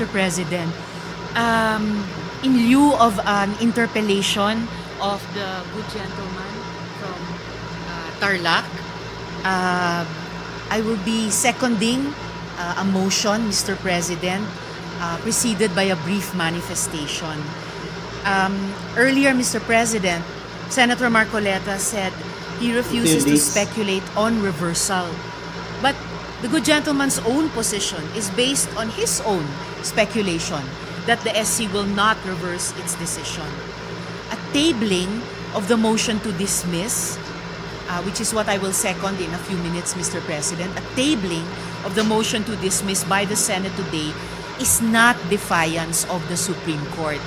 Mr. President, um, in lieu of an interpellation of the good gentleman from uh, Tarlac, uh, I will be seconding uh, a motion, Mr. President, uh, preceded by a brief manifestation. Um, earlier, Mr. President, Senator Marcoleta said he refuses to speculate on reversal. But the good gentleman's own position is based on his own speculation that the SC will not reverse its decision. A tabling of the motion to dismiss, uh, which is what I will second in a few minutes, Mr. President, a tabling of the motion to dismiss by the Senate today is not defiance of the Supreme Court.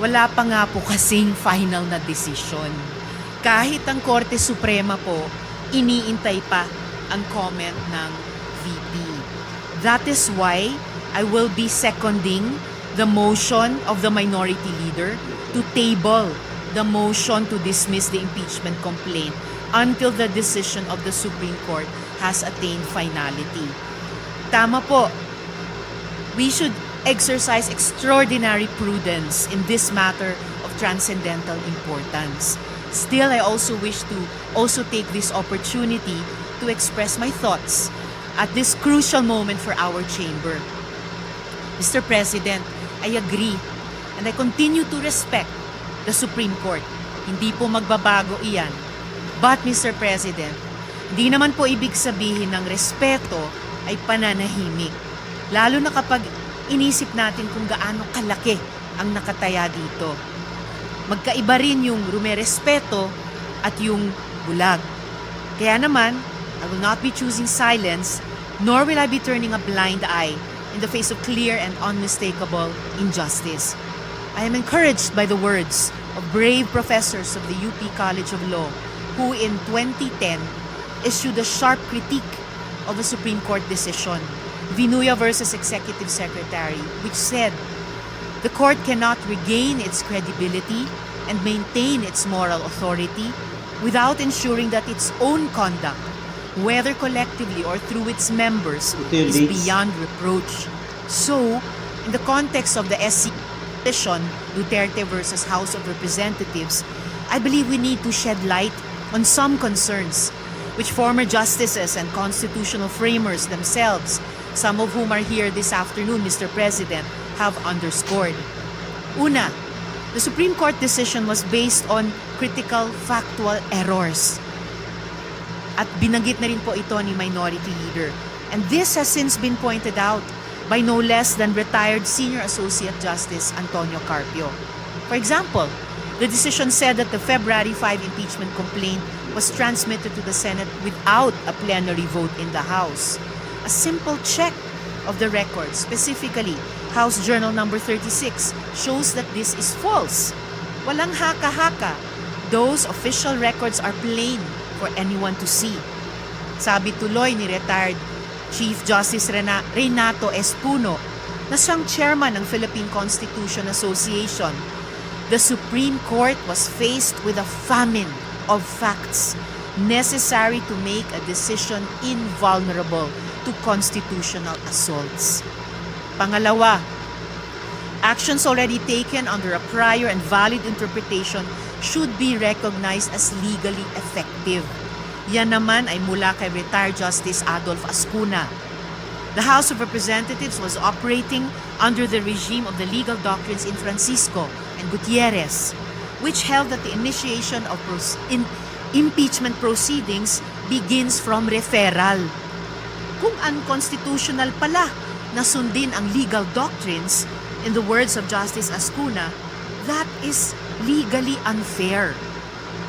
Wala pa nga po kasing final na desisyon. Kahit ang Korte Suprema po, iniintay pa ang comment ng That is why I will be seconding the motion of the minority leader to table the motion to dismiss the impeachment complaint until the decision of the Supreme Court has attained finality. Tama po, we should exercise extraordinary prudence in this matter of transcendental importance. Still, I also wish to also take this opportunity to express my thoughts at this crucial moment for our chamber. Mr. President, I agree and I continue to respect the Supreme Court. Hindi po magbabago iyan. But Mr. President, hindi naman po ibig sabihin ng respeto ay pananahimik. Lalo na kapag inisip natin kung gaano kalaki ang nakataya dito. Magkaiba rin yung rumerespeto at yung bulag. Kaya naman, I will not be choosing silence, nor will I be turning a blind eye in the face of clear and unmistakable injustice. I am encouraged by the words of brave professors of the UP College of Law who in 2010 issued a sharp critique of a Supreme Court decision, Vinuya versus Executive Secretary, which said the court cannot regain its credibility and maintain its moral authority without ensuring that its own conduct, whether collectively or through its members, is beyond reproach. So, in the context of the SC petition, Duterte versus House of Representatives, I believe we need to shed light on some concerns which former justices and constitutional framers themselves, some of whom are here this afternoon, Mr. President, have underscored. Una, the Supreme Court decision was based on critical factual errors. At binanggit na rin po ito ni Minority Leader. And this has since been pointed out by no less than retired Senior Associate Justice Antonio Carpio. For example, the decision said that the February 5 impeachment complaint was transmitted to the Senate without a plenary vote in the House. A simple check of the record, specifically House Journal number 36, shows that this is false. Walang haka-haka. Those official records are plain for anyone to see. Sabi tuloy ni retired Chief Justice Rena- Renato Espuno na siyang chairman ng Philippine Constitution Association, the Supreme Court was faced with a famine of facts necessary to make a decision invulnerable to constitutional assaults. Pangalawa, actions already taken under a prior and valid interpretation should be recognized as legally effective. Yan naman ay mula kay retired Justice Adolf Ascuna. The House of Representatives was operating under the regime of the legal doctrines in Francisco and Gutierrez, which held that the initiation of in- impeachment proceedings begins from referral. Kung unconstitutional pala na sundin ang legal doctrines, in the words of Justice Ascuna, that is legally unfair.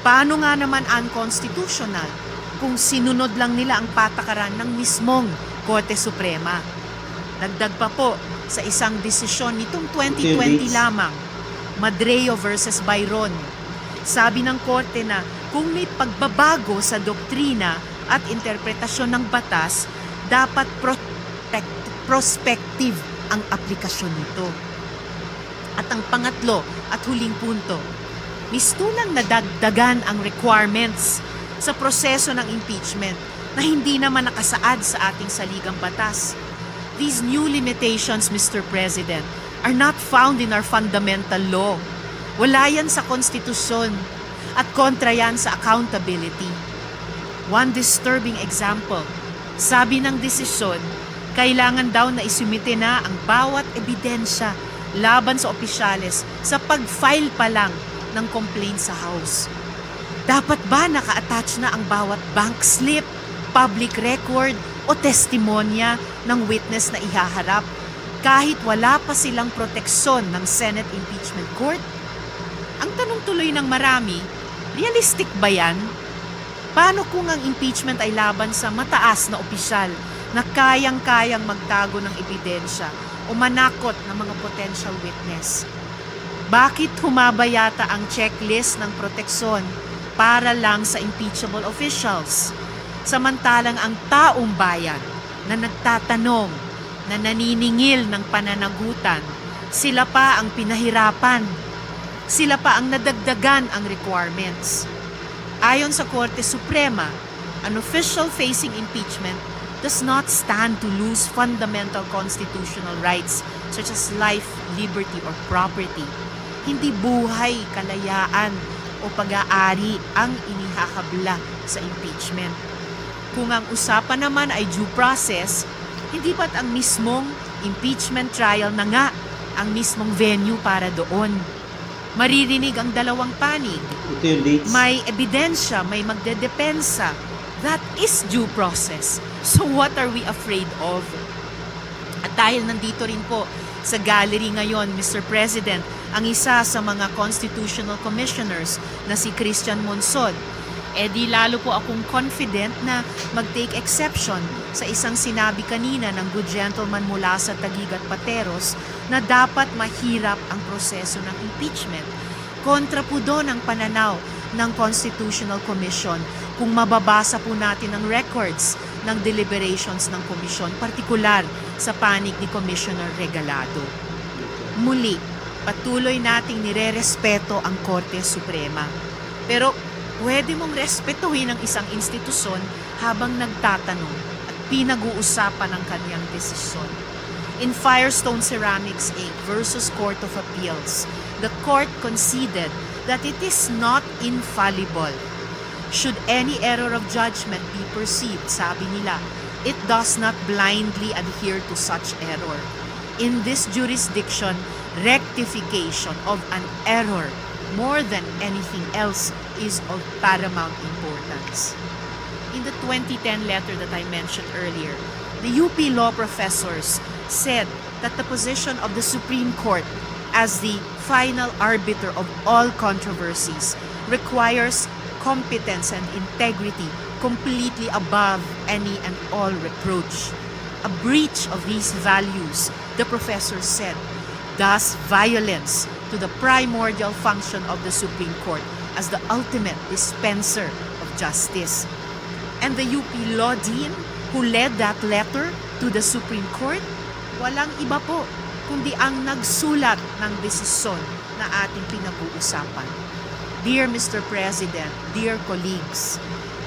Paano nga naman unconstitutional kung sinunod lang nila ang patakaran ng mismong Korte Suprema? Dagdag pa po sa isang desisyon nitong 2020 Felix. lamang, Madreo versus Byron. Sabi ng Korte na kung may pagbabago sa doktrina at interpretasyon ng batas, dapat prospect- prospective ang aplikasyon nito. At ang pangatlo at huling punto, mistulang nadagdagan ang requirements sa proseso ng impeachment na hindi naman nakasaad sa ating saligang batas. these new limitations, Mr. President, are not found in our fundamental law. Wala yan sa konstitusyon at kontra yan sa accountability. One disturbing example, sabi ng desisyon, kailangan daw na isumite na ang bawat ebidensya laban sa opisyales sa pag-file pa lang ng complaint sa House. Dapat ba naka-attach na ang bawat bank slip, public record o testimonya ng witness na ihaharap kahit wala pa silang proteksyon ng Senate Impeachment Court? Ang tanong tuloy ng marami, realistic ba yan? Paano kung ang impeachment ay laban sa mataas na opisyal na kayang-kayang magtago ng ebidensya o manakot ng mga potential witness? Bakit humaba yata ang checklist ng proteksyon para lang sa impeachable officials? Samantalang ang taong bayan na nagtatanong, na naniningil ng pananagutan, sila pa ang pinahirapan. Sila pa ang nadagdagan ang requirements. Ayon sa Korte Suprema, an official facing impeachment does not stand to lose fundamental constitutional rights such as life, liberty, or property. Hindi buhay, kalayaan, o pag-aari ang inihahabla sa impeachment. Kung ang usapan naman ay due process, hindi ba't ang mismong impeachment trial na nga ang mismong venue para doon? Maririnig ang dalawang panig. May ebidensya, may magdedepensa. That is due process. So what are we afraid of? At dahil nandito rin po sa gallery ngayon, Mr. President, ang isa sa mga constitutional commissioners na si Christian Monsod, eh di lalo po akong confident na mag-take exception sa isang sinabi kanina ng good gentleman mula sa Taguig at Pateros na dapat mahirap ang proseso ng impeachment. Kontra po doon ang pananaw ng Constitutional Commission kung mababasa po natin ang records ng deliberations ng komisyon, partikular sa panig ni Commissioner Regalado. Muli, patuloy nating nire-respeto ang Korte Suprema. Pero pwede mong respetuhin ang isang institusyon habang nagtatanong at pinag-uusapan ang kanyang desisyon. In Firestone Ceramics Inc. versus Court of Appeals, the court conceded that it is not infallible. Should any error of judgment be perceived, sabi nila, it does not blindly adhere to such error. In this jurisdiction, rectification of an error more than anything else is of paramount importance. In the 2010 letter that I mentioned earlier, the UP law professors said that the position of the Supreme Court as the final arbiter of all controversies requires competence and integrity completely above any and all reproach. A breach of these values, the professor said, does violence to the primordial function of the Supreme Court as the ultimate dispenser of justice. And the UP Law Dean who led that letter to the Supreme Court, walang iba po kundi ang nagsulat ng desisyon na ating pinag-uusapan. Dear Mr. President, dear colleagues,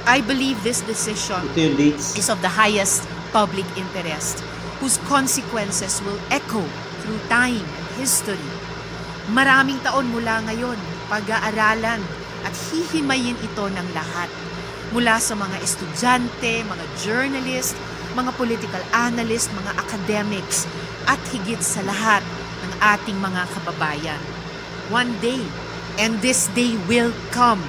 I believe this decision is of the highest public interest, whose consequences will echo through time and history. Maraming taon mula ngayon, pag-aaralan at hihimayin ito ng lahat. Mula sa mga estudyante, mga journalist, mga political analyst, mga academics, at higit sa lahat ng ating mga kababayan. One day, and this day will come,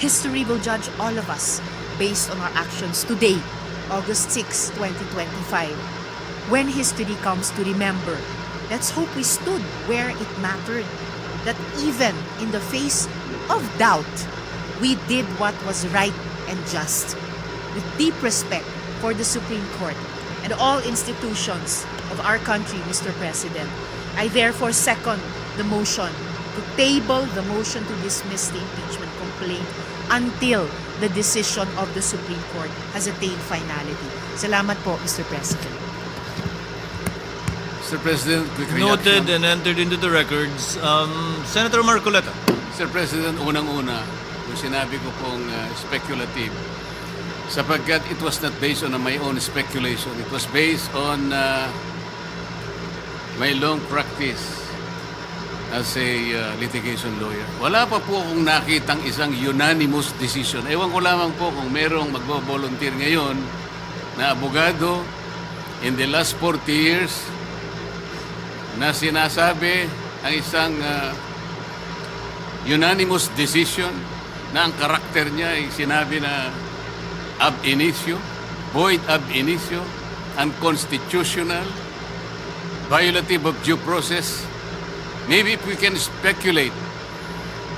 History will judge all of us based on our actions today, August 6, 2025. When history comes to remember, let's hope we stood where it mattered. That even in the face of doubt, we did what was right and just. With deep respect for the Supreme Court and all institutions of our country, Mr. President, I therefore second the motion to table the motion to dismiss the impeachment complaint until the decision of the Supreme Court has attained finality. Salamat po, Mr. President. Mr. President, quick Noted reaction. and entered into the records. Um, Senator Marcoleta. Mr. President, unang-una, kung sinabi ko pong uh, speculative, sapagkat it was not based on my own speculation. It was based on uh, my long practice as a uh, litigation lawyer. Wala pa po akong nakitang isang unanimous decision. Ewan ko lamang po kung merong magbo-volunteer ngayon na abogado in the last 40 years na sinasabi ang isang uh, unanimous decision na ang karakter niya ay sinabi na ab initio, void ab initio, unconstitutional, violative of due process. Maybe if we can speculate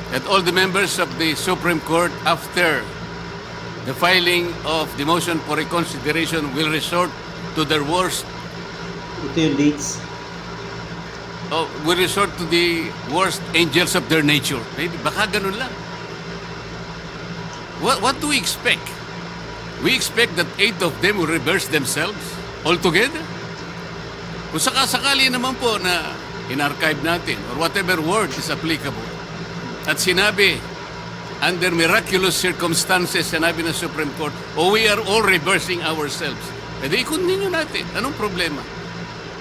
that all the members of the Supreme Court after the filing of the motion for reconsideration will resort to their worst Ito yung dates. oh, will resort to the worst angels of their nature. Maybe, baka ganun lang. What, what do we expect? We expect that eight of them will reverse themselves altogether? Kung sakasakali naman po na in-archive natin or whatever word is applicable at sinabi under miraculous circumstances sinabi ng Supreme Court oh we are all reversing ourselves eh di i-continue natin anong problema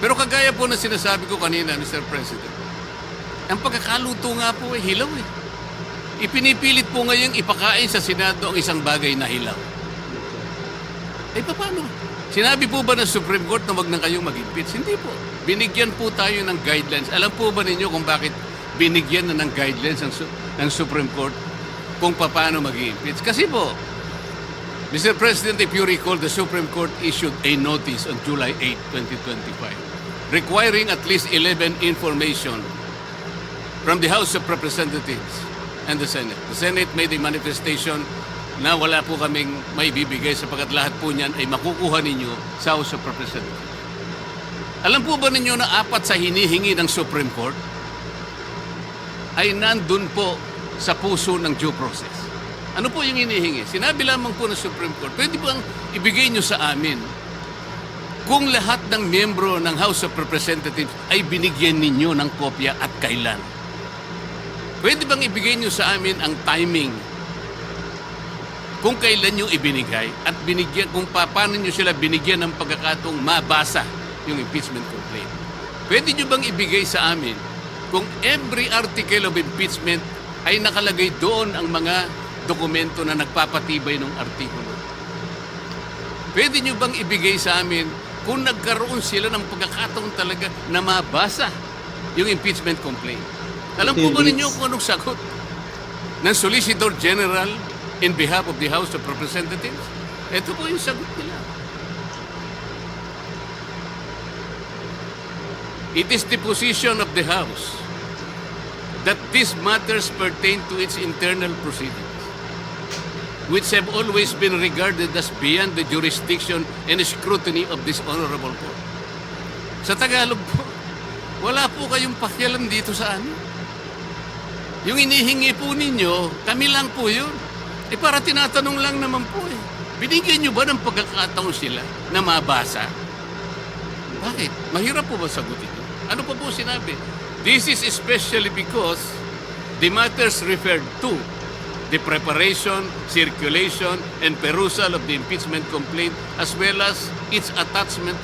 pero kagaya po na sinasabi ko kanina Mr. President ang pagkakaluto nga po eh hilaw eh ipinipilit po ngayon ipakain sa Senado ang isang bagay na hilaw eh paano? Sinabi po ba ng Supreme Court na wag na kayong mag-impeach? Hindi po. Binigyan po tayo ng guidelines. Alam po ba ninyo kung bakit binigyan na ng guidelines ng, ng Supreme Court kung paano mag-impeach? Kasi po, Mr. President, if you recall, the Supreme Court issued a notice on July 8, 2025, requiring at least 11 information from the House of Representatives and the Senate. The Senate made a manifestation na wala po kaming may bibigay sapagkat lahat po niyan ay makukuha ninyo sa House of Representatives. Alam po ba ninyo na apat sa hinihingi ng Supreme Court ay nandun po sa puso ng due process? Ano po yung hinihingi? Sinabi lamang po ng Supreme Court, pwede po ang ibigay nyo sa amin kung lahat ng miyembro ng House of Representatives ay binigyan ninyo ng kopya at kailan. Pwede bang ibigay nyo sa amin ang timing kung kailan nyo ibinigay at binigyan, kung pa- paano nyo sila binigyan ng pagkakataong mabasa yung impeachment complaint. Pwede nyo bang ibigay sa amin kung every article of impeachment ay nakalagay doon ang mga dokumento na nagpapatibay ng artikulo? Pwede nyo bang ibigay sa amin kung nagkaroon sila ng pagkakataon talaga na mabasa yung impeachment complaint? Alam po ba ninyo kung anong sagot ng Solicitor General in behalf of the House of Representatives? Ito po yung sagot nila. It is the position of the House that these matters pertain to its internal proceedings, which have always been regarded as beyond the jurisdiction and scrutiny of this honorable court. Sa Tagalog po, wala po kayong pakialam dito sa amin. Yung inihingi po ninyo, kami lang po yun. Eh para tinatanong lang naman po eh. Binigyan nyo ba ng pagkakataon sila na mabasa? Bakit? Mahirap po ba sagutin? Ano pa po sinabi? This is especially because the matters referred to the preparation, circulation, and perusal of the impeachment complaint as well as its attachment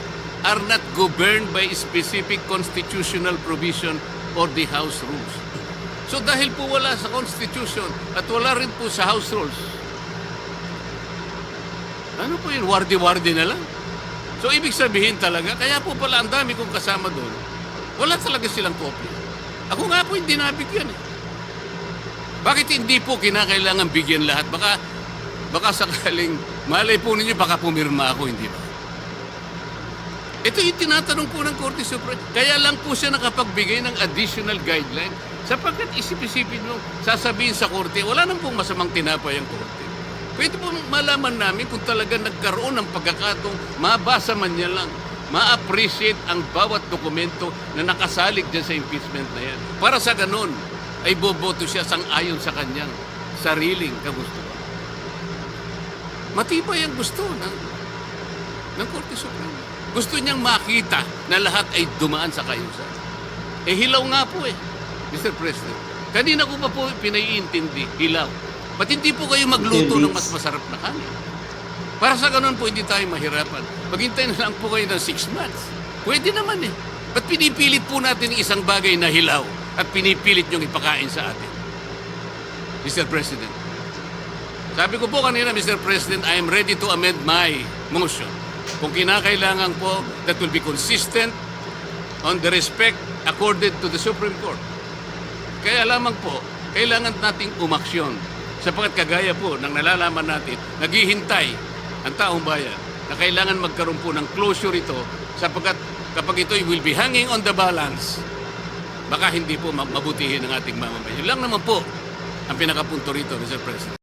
are not governed by specific constitutional provision or the House rules. So dahil po wala sa Constitution at wala rin po sa House rules, ano po yun? Wardi-wardi na lang. So ibig sabihin talaga, kaya po pala ang dami kong kasama doon, wala talaga silang kopya. Ako nga po hindi nabigyan eh. Bakit hindi po kinakailangan bigyan lahat? Baka, baka sakaling, malay po ninyo, baka pumirma ako, hindi ba? Ito yung tinatanong po ng Korte Supreme. Kaya lang po siya nakapagbigay ng additional guideline sapagkat isip-isipin mo, sasabihin sa Korte, wala nang pong masamang tinapay ang Korte. Pwede po malaman namin kung talaga nagkaroon ng pagkakataong mabasa man niya lang, ma-appreciate ang bawat dokumento na nakasalig dyan sa impeachment na yan. Para sa ganun, ay boboto siya sang-ayon sa kanyang sariling kagustuhan. Matibay ang gusto ng, ng Korte Suprema. Gusto niyang makita na lahat ay dumaan sa kayusan. Eh hilaw nga po eh, Mr. President. Kanina ko pa po pinaiintindi, hilaw. Ba't hindi po kayo magluto ng mas masarap na kanin? Para sa ganun hindi tayo mahirapan. Maghintay na lang po kayo ng six months. Pwede naman eh. Ba't pinipilit po natin ang isang bagay na hilaw at pinipilit niyong ipakain sa atin? Mr. President, sabi ko po kanina, Mr. President, I am ready to amend my motion. Kung kinakailangan po, that will be consistent on the respect accorded to the Supreme Court. Kaya lamang po, kailangan nating umaksyon. Sapagkat kagaya po ng nalalaman natin, naghihintay ang taong bayan na kailangan magkaroon po ng closure ito sapagkat kapag ito will be hanging on the balance, baka hindi po ma- mabutihin ang ating mamamayan. Yun lang naman po ang pinakapunto rito, Mr. President.